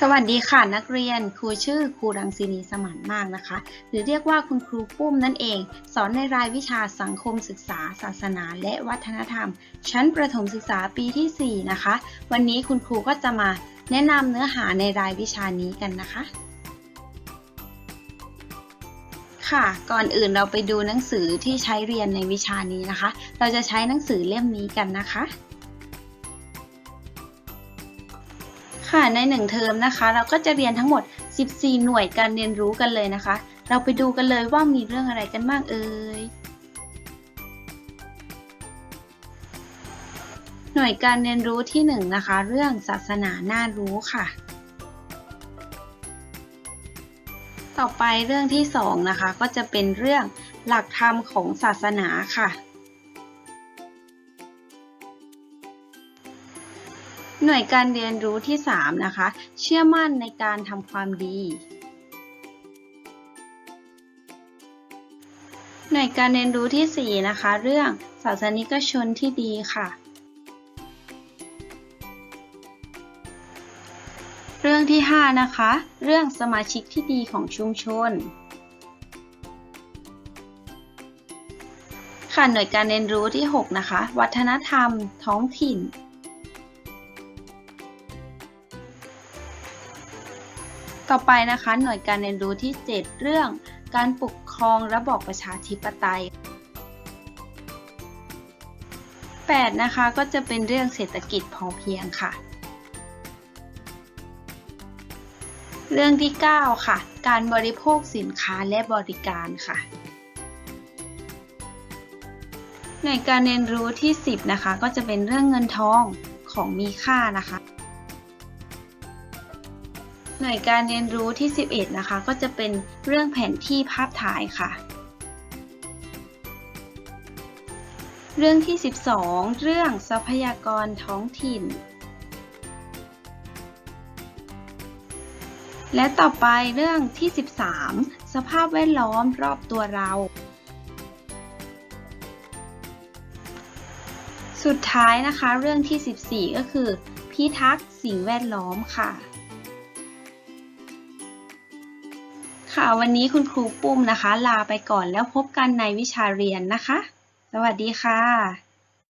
สวัสดีค่ะนักเรียนครูชื่อครูรังสีนีสมานมากนะคะ หรือเรียกว่าคุณครูปุ้มนั่นเอง สอนในรายวิชาสังคมศึกษา ศาสนา และวัฒนธรรม ชั้นประถมศึกษาปีที่ 4 นะคะ วันนี้คุณครูก็จะมาแนะนำเนื้อหาในรายวิชานี้กันนะคะ ค่ะก่อนอื่นเราไปดูหนังสือที่ใช้เรียนในวิชานี้นะคะ เราจะใช้หนังสือเล่มนี้กันนะคะ ค่ะในหนึ่งเทอมนะคะ เราก็จะเรียนทั้งหมด 14 หน่วยการเรียนรู้กันเลยนะคะ เราไปดูกันเลยว่ามีเรื่องอะไรกันบ้างเอ่ยหน่วยการเรียนรู้ที่1นะคะ เรื่องศาสนาน่ารู้ค่ะ ต่อไปเรื่องที่2นะคะ ก็จะเป็นเรื่องหลักธรรมของศาสนาค่ะ หน่วยการเรียนรู้ที่ 3 นะคะ เชื่อมั่นในการทำความดี หน่วยการเรียนรู้ที่ 4 นะคะ เรื่องศาสนิกชนที่ดีค่ะ เรื่องที่ 5 นะคะ เรื่องสมาชิกที่ดีของชุมชนค่ะหน่วยการเรียนรู้ที่ 6 นะคะ วัฒนธรรม ท้องถิ่น ต่อไปนะคะ หน่วยการเรียนรู้ที่ 7 เรื่อง การปกครองระบอบประชาธิปไตย 8 นะคะก็จะเป็นเรื่องเศรษฐกิจพอเพียงค่ะ เรื่องที่ 9 ค่ะ การบริโภคสินค้าและบริการค่ะหน่วยการเรียนรู้ที่ 10 นะคะ ก็จะเป็นเรื่องเงินทองของมีค่านะคะ หน่วยการเรียนรู้ที่ 11 นะคะ ก็จะเป็นเรื่องแผนที่ภาพถ่ายค่ะ เรื่องที่ 12 เรื่องทรัพยากรท้องถิ่น และต่อไปเรื่องที่ 13 สภาพแวดล้อมรอบตัวเรา สุดท้ายนะคะ เรื่องที่ 14 ก็คือ พิทักษ์สิ่งแวดล้อมค่ะ ค่ะ วันนี้คุณครูปุ้มนะคะ ลาไปก่อนแล้วพบกันในวิชาเรียนนะคะ สวัสดีค่ะ